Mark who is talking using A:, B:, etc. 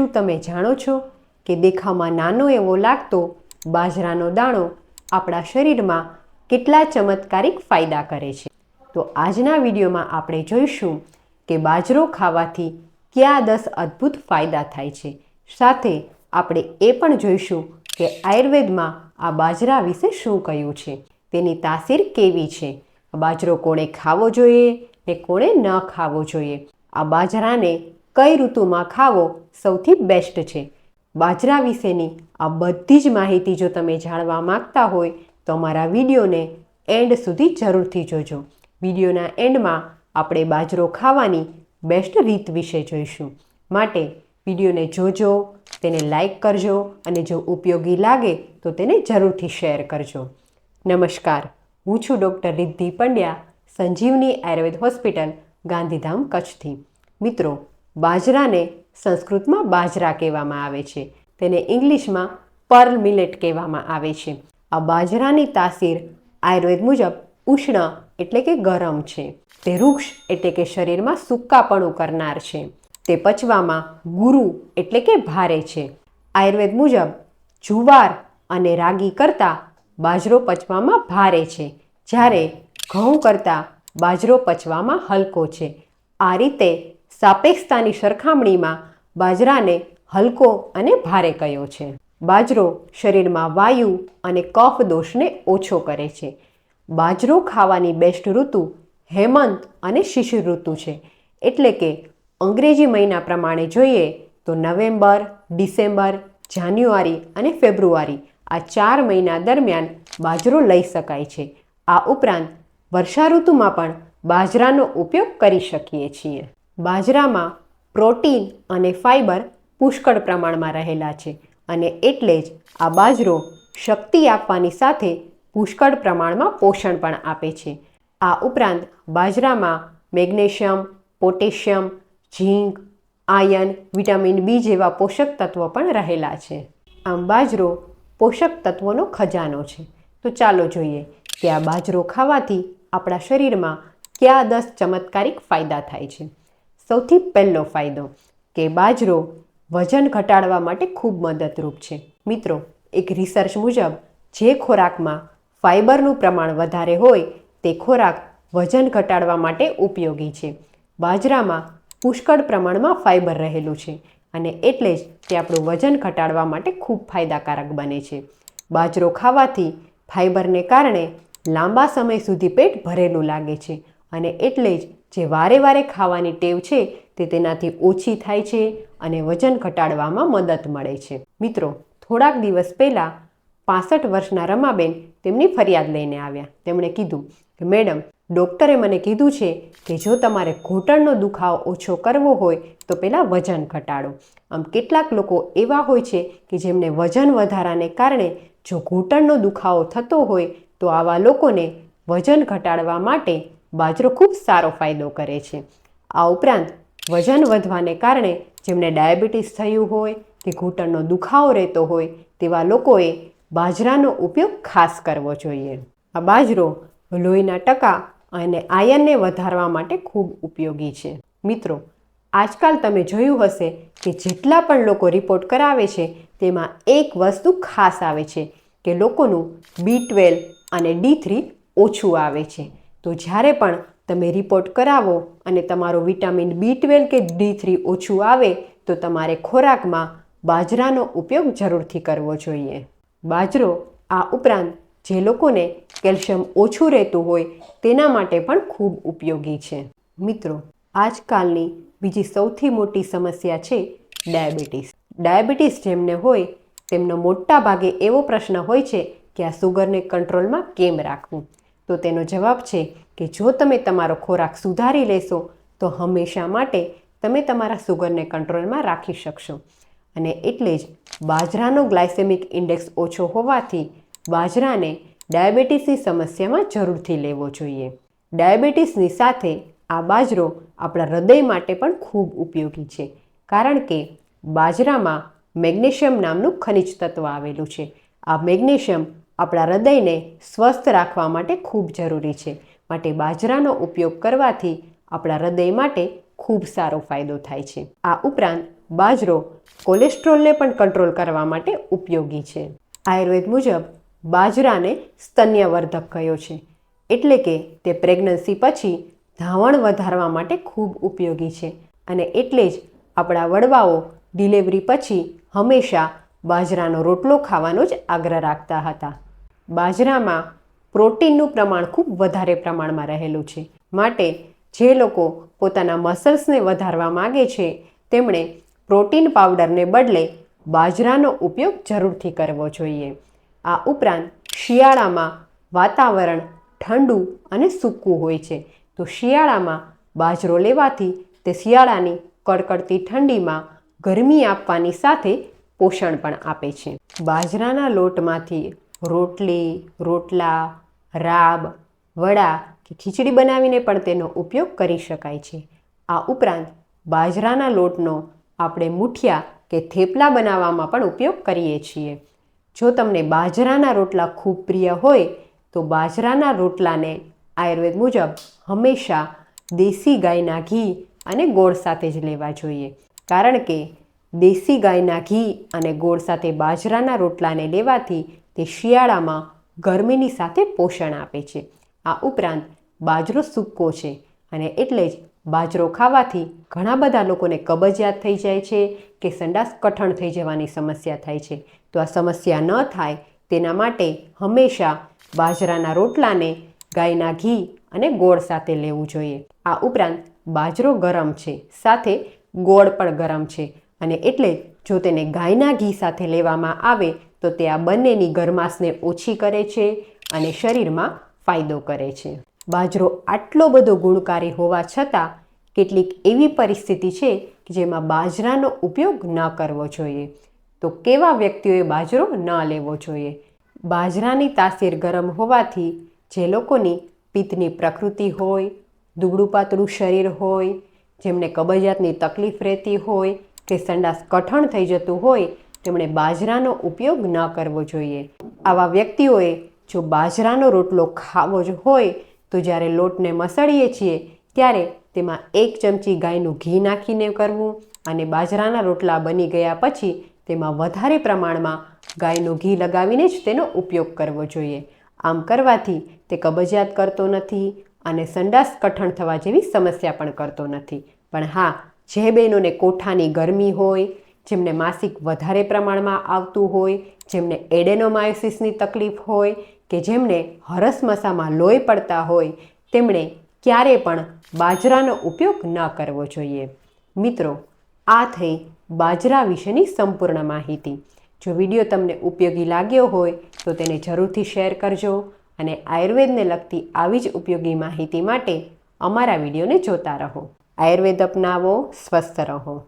A: શું તમે જાણો છો કે દેખાવમાં નાનો એવો લાગતો બાજરાનો દાણો આપણા શરીરમાં કેટલા ચમત્કારિક ફાયદા કરે છે? તો આજના વિડીયોમાં આપણે જોઈશું કે બાજરો ખાવાથી કયા દસ અદ્ભુત ફાયદા થાય છે. સાથે આપણે એ પણ જોઈશું કે આયુર્વેદમાં આ બાજરા વિશે શું કહ્યું છે. તેની તાસીર કેવી છે? બાજરો કોણે ખાવો જોઈએ ને કોણે ન ખાવો જોઈએ? આ બાજરાને કઈ ઋતુમાં ખાવો સૌથી બેસ્ટ છે? બાજરા વિશેની આ બધી જ માહિતી જો તમે જાણવા માંગતા હોય, તો અમારા વિડીયોને એન્ડ સુધી જરૂરથી જોજો. વિડીયોના એન્ડમાં આપણે બાજરો ખાવાની બેસ્ટ રીત વિશે જોઈશું. માટે વિડીયોને જોજો, તેને લાઈક કરજો અને જો ઉપયોગી લાગે, તો તેને જરૂરથી શેર કરજો. નમસ્કાર, હું છું ડૉક્ટર રિદ્ધિ પંડ્યા, સંજીવની આયુર્વેદ હોસ્પિટલ, ગાંધીધામ કચ્છથી. મિત્રો બાજરાને સંસ્કૃતમાં બાજરા કહેવામાં આવે છે. તેને ઇંગ્લિશમાં પર્લ મિલેટ કહેવામાં આવે છે. આ બાજરાની તાસીર આયુર્વેદ મુજબ ઉષ્ણ એટલે કે ગરમ છે. તે વૃક્ષ એટલે કે શરીરમાં સૂકાપણું કરનાર છે. તે પચવામાં ગુરુ એટલે કે ભારે છે. આયુર્વેદ મુજબ જુવાર અને રાગી કરતાં બાજરો પચવામાં ભારે છે. જ્યારે ઘઉં કરતાં બાજરો પચવામાં હલકો છે. આ રીતે સાપેક્ષતાની સરખામણીમાં બાજરાને હલકો અને ભારે કયો છે. બાજરો શરીરમાં વાયુ અને કફ દોષને ઓછો કરે છે. બાજરો ખાવાની બેસ્ટ ઋતુ હેમંત અને શિશિર ઋતુ છે. એટલે કે અંગ્રેજી મહિના પ્રમાણે જોઈએ તો નવેમ્બર, ડિસેમ્બર, જાન્યુઆરી અને ફેબ્રુઆરી આ ચાર મહિના દરમિયાન બાજરો લઈ શકાય છે. આ ઉપરાંત વર્ષા ઋતુમાં પણ બાજરાનો ઉપયોગ કરી શકીએ છીએ. બાજરામાં પ્રોટીન અને ફાઇબર પુષ્કળ પ્રમાણમાં રહેલા છે અને એટલે જ આ બાજરો શક્તિ આપવાની સાથે પુષ્કળ પ્રમાણમાં પોષણ પણ આપે છે. આ ઉપરાંત બાજરામાં magnesium, potassium, zinc, iron, vitamin B જેવા પોષક તત્વો પણ રહેલા છે. આમ બાજરો પોષક તત્વોનો ખજાનો છે. તો ચાલો જોઈએ કે આ બાજરો ખાવાથી આપણા શરીરમાં કયા દસ ચમત્કારિક ફાયદા થાય છે. સૌથી પહેલો ફાયદો કે બાજરો વજન ઘટાડવા માટે ખૂબ મદદરૂપ છે. મિત્રો, એક રિસર્ચ મુજબ, જે ખોરાકમાં ફાઇબરનું પ્રમાણ વધારે હોય, તે ખોરાક વજન ઘટાડવા માટે ઉપયોગી છે. બાજરામાં પુષ્કળ પ્રમાણમાં ફાઇબર રહેલું છે અને એટલે જ તે આપણું વજન ઘટાડવા માટે ખૂબ ફાયદાકારક બને છે. બાજરો ખાવાથી ફાઇબરને કારણે લાંબા સમય સુધી પેટ ભરેલું લાગે છે અને એટલે જ જે વારે વારે ખાવાની ટેવ છે તે તેનાથી ઓછી થાય છે અને વજન ઘટાડવામાં મદદ મળે છે. મિત્રો, થોડાક દિવસ પહેલાં પાસઠ વર્ષના રમાબેન તેમની ફરિયાદ લઈને આવ્યા. તેમણે કીધું કે, મેડમ, ડૉક્ટરે મને કીધું છે કે જો તમારે ઘૂંટણનો દુખાવો ઓછો કરવો હોય, તો પહેલાં વજન ઘટાડો. આમ કેટલાક લોકો એવા હોય છે કે જેમને વજન વધારાને કારણે જો ઘૂંટણનો દુખાવો થતો હોય, તો આવા લોકોને વજન ઘટાડવા માટે બાજરો ખૂબ સારો ફાયદો કરે છે. આ ઉપરાંત વજન વધવાને કારણે જેમને ડાયાબિટીસ થયું હોય, કે ઘૂંટણનો દુખાવો રહેતો હોય, તેવા લોકોએ બાજરાનો ઉપયોગ ખાસ કરવો જોઈએ. આ બાજરો લોહીના ટકા અને આયનને વધારવા માટે ખૂબ ઉપયોગી છે. મિત્રો, આજકાલ તમે જોયું હશે કે જેટલા પણ લોકો રિપોર્ટ કરાવે છે, તેમાં એક વસ્તુ ખાસ આવે છે, કે લોકોનું બી ટ્વેલ્વ અને ડી થ્રી ઓછું આવે છે. તો જ્યારે પણ તમે રિપોર્ટ કરાવો અને તમારો વિટામિન બી ટ્વેલ્વ કે ડી થ્રી ઓછું આવે, તો તમારે ખોરાકમાં બાજરાનો ઉપયોગ જરૂરથી કરવો જોઈએ. બાજરો, આ ઉપરાંત જે લોકોને કેલ્શિયમ ઓછું રહેતું હોય, તેના માટે પણ ખૂબ ઉપયોગી છે. મિત્રો, આજકાલની બીજી સૌથી મોટી સમસ્યા છે ડાયાબિટીસ. ડાયાબિટીસ જેમને હોય, તેમનો મોટા ભાગે એવો પ્રશ્ન હોય છે કે આ સુગરને કંટ્રોલમાં કેમ રાખવું? તો તેનો જવાબ છે કે જો તમે તમારો ખોરાક સુધારી લેશો, તો હંમેશા માટે તમે તમારા સુગરને કંટ્રોલમાં રાખી શકશો. અને એટલે જ બાજરાનો ગ્લાયસેમિક ઇન્ડેક્સ ઓછો હોવાથી બાજરાને ડાયાબિટીસની સમસ્યામાં જરૂરથી લેવો જોઈએ. ડાયાબિટીસની સાથે આ બાજરો આપણા હૃદય માટે પણ ખૂબ ઉપયોગી છે, કારણ કે બાજરામાં મેગ્નેશિયમ નામનું ખનિજ તત્વ આવેલું છે. આ મેગ્નેશિયમ આપણા હૃદયને સ્વસ્થ રાખવા માટે ખૂબ જરૂરી છે. માટે બાજરાનો ઉપયોગ કરવાથી આપણા હૃદય માટે ખૂબ સારો ફાયદો થાય છે. આ ઉપરાંત બાજરો કોલેસ્ટ્રોલને પણ કંટ્રોલ કરવા માટે ઉપયોગી છે. આયુર્વેદ મુજબ બાજરાને સ્તન્યવર્ધક કયો છે. એટલે કે તે પ્રેગ્નન્સી પછી ધાવણ વધારવા માટે ખૂબ ઉપયોગી છે. અને એટલે જ આપણા વડવાઓ ડિલિવરી પછી હંમેશા બાજરાનો રોટલો ખાવાનો જ આગ્રહ રાખતા હતા. બાજરામાં પ્રોટીનનું પ્રમાણ ખૂબ વધારે પ્રમાણમાં રહેલું છે. માટે જે લોકો પોતાના મસલ્સને વધારવા માગે છે, તેમણે પ્રોટીન પાવડરને બદલે બાજરાનો ઉપયોગ જરૂરથી કરવો જોઈએ. આ ઉપરાંત શિયાળામાં વાતાવરણ ઠંડુ અને સૂકું હોય છે. તો શિયાળામાં બાજરો લેવાથી તે શિયાળાની કડકડતી ઠંડીમાં ગરમી આપવાની સાથે પોષણ પણ આપે છે. બાજરાના લોટમાંથી રોટલી, રોટલા, રાબ, વડા કે ખીચડી બનાવીને પણ તેનો ઉપયોગ કરી શકાય છે. આ ઉપરાંત બાજરાના લોટનો આપણે મુઠિયા કે થેપલા બનાવવામાં પણ ઉપયોગ કરીએ છીએ. જો તમને બાજરાના રોટલા ખૂબ પ્રિય હોય, તો બાજરાના રોટલાને આયુર્વેદ મુજબ હંમેશા દેશી ગાયના ઘી અને ગોળ સાથે જ લેવા જોઈએ. કારણ કે દેશી ગાયના ઘી અને ગોળ સાથે બાજરાના રોટલાને લેવાથી તે શિયાળામાં ગરમીની સાથે પોષણ આપે છે. આ ઉપરાંત બાજરો સૂકો છે અને એટલે જ બાજરો ખાવાથી ઘણા બધા લોકોને કબજિયાત થઈ જાય છે કે સંડાસ કઠણ થઈ જવાની સમસ્યા થાય છે. તો આ સમસ્યા ન થાય તેના માટે હંમેશા બાજરાના રોટલાને ગાયના ઘી અને ગોળ સાથે લેવું જોઈએ. આ ઉપરાંત બાજરો ગરમ છે, સાથે ગોળ પણ ગરમ છે અને એટલે જો તેને ગાયના ઘી સાથે લેવામાં આવે તો તે આ બંનેની ગરમાશને ઓછી કરે છે અને શરીરમાં ફાયદો કરે છે. બાજરો આટલો બધો ગુણકારી હોવા છતાં કેટલીક એવી પરિસ્થિતિ છે કે જેમાં બાજરાનો ઉપયોગ ન કરવો જોઈએ. તો કેવા વ્યક્તિઓએ બાજરો ન લેવો જોઈએ? બાજરાની તાસીર ગરમ હોવાથી જે લોકોની પિત્તની પ્રકૃતિ હોય દુબળું પાતળું શરીર હોય, જેમને કબજિયાતની તકલીફ રહેતી હોય કે સંડાસ કઠણ થઈ જતું હોય તેમણે બાજરાનો ઉપયોગ ન કરવો જોઈએ. આવા વ્યક્તિઓએ જો બાજરાનો રોટલો ખાવો જ હોય તો જ્યારે લોટને મસળીએ છીએ, ત્યારે તેમાં એક ચમચી ગાયનું ઘી નાખીને કરવું અને બાજરાના રોટલા બની ગયા પછી તેમાં વધારે પ્રમાણમાં ગાયનું ઘી લગાવીને જ તેનો ઉપયોગ કરવો જોઈએ. આમ કરવાથી તે કબજિયાત કરતો નથી અને સંડાસ કઠણ થવા જેવી સમસ્યા પણ કરતો નથી. પણ હા, જે બહેનોને કોઠાની ગરમી હોય જેમને માસિક વધારે પ્રમાણમાં આવતું હોય, જેમને એડેનોમાયોસિસની તકલીફ હોય કે જેમને હરસમસામાં લોહી પડતા હોય, તેમણે ક્યારે પણ બાજરાનો ઉપયોગ ન કરવો જોઈએ. મિત્રો, આ થઈ બાજરા વિશેની સંપૂર્ણ માહિતી. જો વીડિયો તમને ઉપયોગી લાગ્યો હોય, તો તેને જરૂરથી શેર કરજો અને આયુર્વેદને લગતી આવી જ ઉપયોગી માહિતી માટે અમારા વિડીયોને જોતા રહો. આયુર્વેદ અપનાવો, સ્વસ્થ રહો.